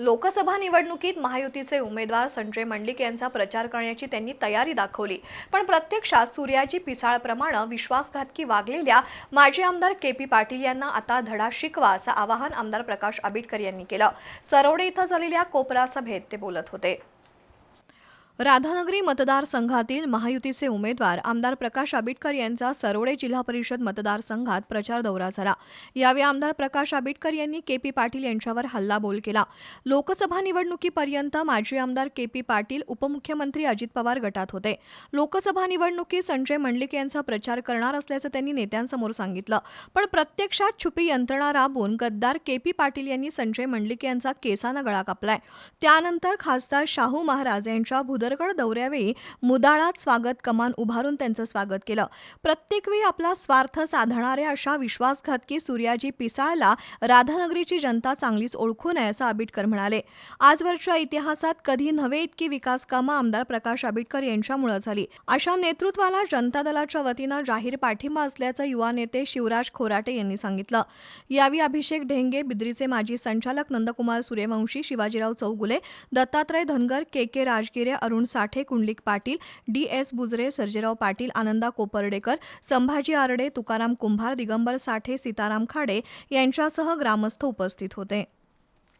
लोकसभा निवडणुकीत महायुतीचे उमेदवार संजय मंडलिक यांचा प्रचार करण्याची त्यांनी तयारी दाखवली. पण प्रत्यक्षात सूर्याची पिसाळप्रमाणे विश्वासघातकी वागलेल्या माजी आमदार के पी पाटील यांना आता धडा शिकवा असं आवाहन आमदार प्रकाश आबिटकर यांनी केलं. सरोडे इथं झालेल्या कोपरा सभेत ते बोलत होते. राधानगरी मतदारसंघातील महायुतीचे उमेदवार आमदार प्रकाश आंबेडकर यांचा सरोडे जिल्हा परिषद मतदारसंघात प्रचार दौरा झाला. यावेळी आमदार प्रकाश आंबेडकर यांनी के पी पाटील यांच्यावर हल्लाबोल केला. लोकसभा निवडणुकीपर्यंत माजी आमदार के पी पाटील उपमुख्यमंत्री अजित पवार गटात होते. लोकसभा निवडणुकीत संजय मंडलिक यांचा प्रचार करणार असल्याचं त्यांनी नेत्यांसमोर सांगितलं. पण प्रत्यक्षात छुपी यंत्रणा राबवून गद्दार के पी पाटील यांनी संजय मंडलिक यांचा केसानं गळा कापलाय. त्यानंतर खासदार शाहू महाराज यांच्या भुदरगड दौऱ्यावेळी मुदाळात स्वागत कमान उभारून त्यांचं स्वागत केलं. प्रत्येक वेळी आपला स्वार्थ साधणाऱ्या अशा विश्वासघातकी सूर्याजी पिसाळला राधानगरीची जनता चांगलीच ओळखून आहे असं आबिटकर म्हणाले. आजवरच्या इतिहासात कधी नव्हे इतकी विकास कामं आमदार प्रकाश आबिटकर यांच्यामुळे झाली. अशा नेतृत्वाला जनता दलाच्या वतीनं जाहीर पाठिंबा असल्याचं युवा नेते शिवराज खोराटे यांनी सांगितलं. यावेळी अभिषेक ढेंगे बिद्रीचे माजी संचालक Nandkumar Suryavanshi Shivajirao Chougule Dattatray Dhangar K K Rajgire Arun Sathe Kundalik Patil D S Bujre Sarjerao Patil Ananda Kopardekar Sambhaji Arde Tukaram Kumbhar Digambar Sathe Sitaram Khade यांच्यासह ग्रामस्थ उपस्थित होते.